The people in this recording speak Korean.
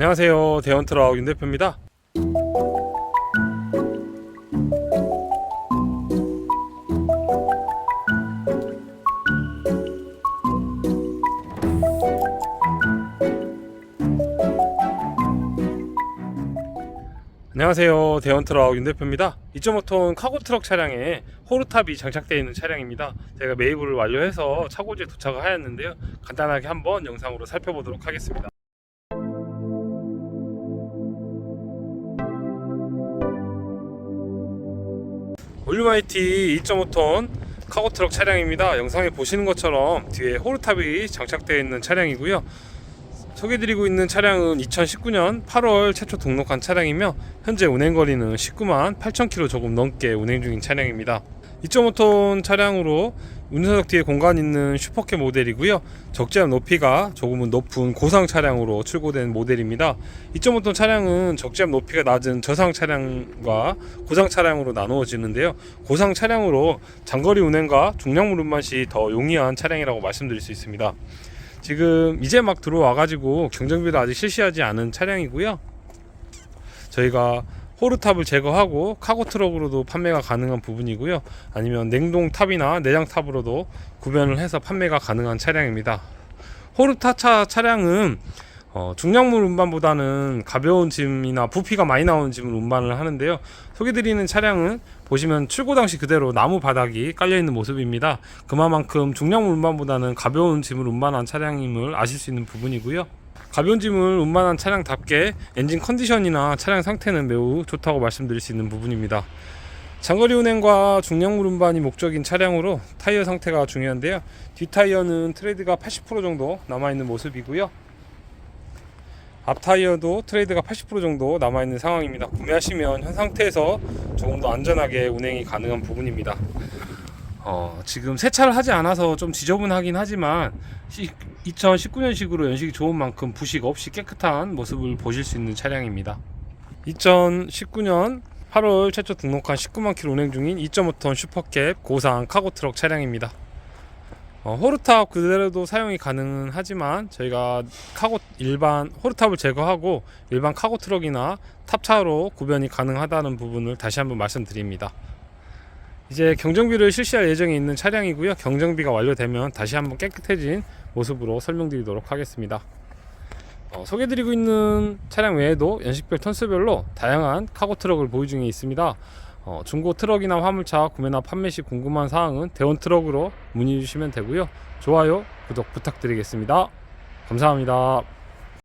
안녕하세요. 대원트럭 윤 대표입니다. 안녕하세요. 대원트럭 윤 대표입니다. 2.5톤 카고 트럭 차량에 호루탑이 장착되어 있는 차량입니다. 제가 매입을 완료해서 차고지에 도착을 하였는데요. 간단하게 한번 영상으로 살펴보도록 하겠습니다. 올류마이티 2.5톤 카고 트럭 차량입니다. 영상에 보시는 것처럼 뒤에 호루탑이 장착되어 있는 차량이고요. 소개드리고 있는 차량은 2019년 8월 최초 등록한 차량이며 현재 운행 거리는 19만 8천 킬로 조금 넘게 운행 중인 차량입니다. 2.5톤 차량으로 운전석 뒤에 공간 있는 슈퍼캐 모델이고요. 적재함 높이가 조금은 높은 고상 차량으로 출고된 모델입니다. 2.5톤 차량은 적재함 높이가 낮은 저상 차량과 고상 차량으로 나누어지는데요. 고상 차량으로 장거리 운행과 운반 시더 용이한 차량이라고 말씀드릴 수 있습니다. 지금 이제 막 들어와 가지고 경정비를 아직 실시하지 않은 차량이고요. 저희가 호르탑을 제거하고 카고 트럭으로도 판매가 가능한 부분이고요. 아니면 냉동 탑이나 내장 탑으로도 구변을 해서 판매가 가능한 차량입니다. 호르타차 차량은 어, 중량물 운반보다는 가벼운 짐이나 부피가 많이 나오는 짐을 운반을 하는데요. 소개드리는 차량은 보시면 출고 당시 그대로 나무 바닥이 깔려 있는 모습입니다. 그만큼 중량물 운반보다는 가벼운 짐을 운반한 차량임을 아실 수 있는 부분이고요. 가벼운 짐을 운반한 차량답게 엔진 컨디션이나 차량 상태는 매우 좋다고 말씀드릴 수 있는 부분입니다. 장거리 운행과 중량물 운반이 목적인 차량으로 타이어 상태가 중요한데요. 뒷 타이어는 트레이드가 80% 정도 남아 있는 모습이고요. 앞 타이어도 트레이드가 80% 정도 남아 있는 상황입니다. 구매하시면 현 상태에서 조금 더 안전하게 운행이 가능한 부분입니다. 어, 지금 세차를 하지 않아서 좀 지저분하긴 하지만 2019년식으로 연식이 좋은 만큼 부식 없이 깨끗한 모습을 보실 수 있는 차량입니다. 2019년 8월 최초 등록한 19만 킬로 운행 중인 2.5톤 슈퍼캡 고상 카고 트럭 차량입니다. 어, 호르탑 그대로도 사용이 가능은 하지만 저희가 카고 일반 호르탑을 제거하고 일반 카고 트럭이나 탑차로 구변이 가능하다는 부분을 다시 한번 말씀드립니다. 이제 경정비를 실시할 예정에 있는 차량이고요. 경정비가 완료되면 다시 한번 깨끗해진 모습으로 설명드리도록 하겠습니다. 어, 소개드리고 있는 차량 외에도 연식별 턴수별로 다양한 카고 트럭을 보유 중에 있습니다. 어, 중고 트럭이나 화물차 구매나 판매 시 궁금한 사항은 대원 트럭으로 문의 주시면 되고요. 좋아요, 구독 부탁드리겠습니다. 감사합니다.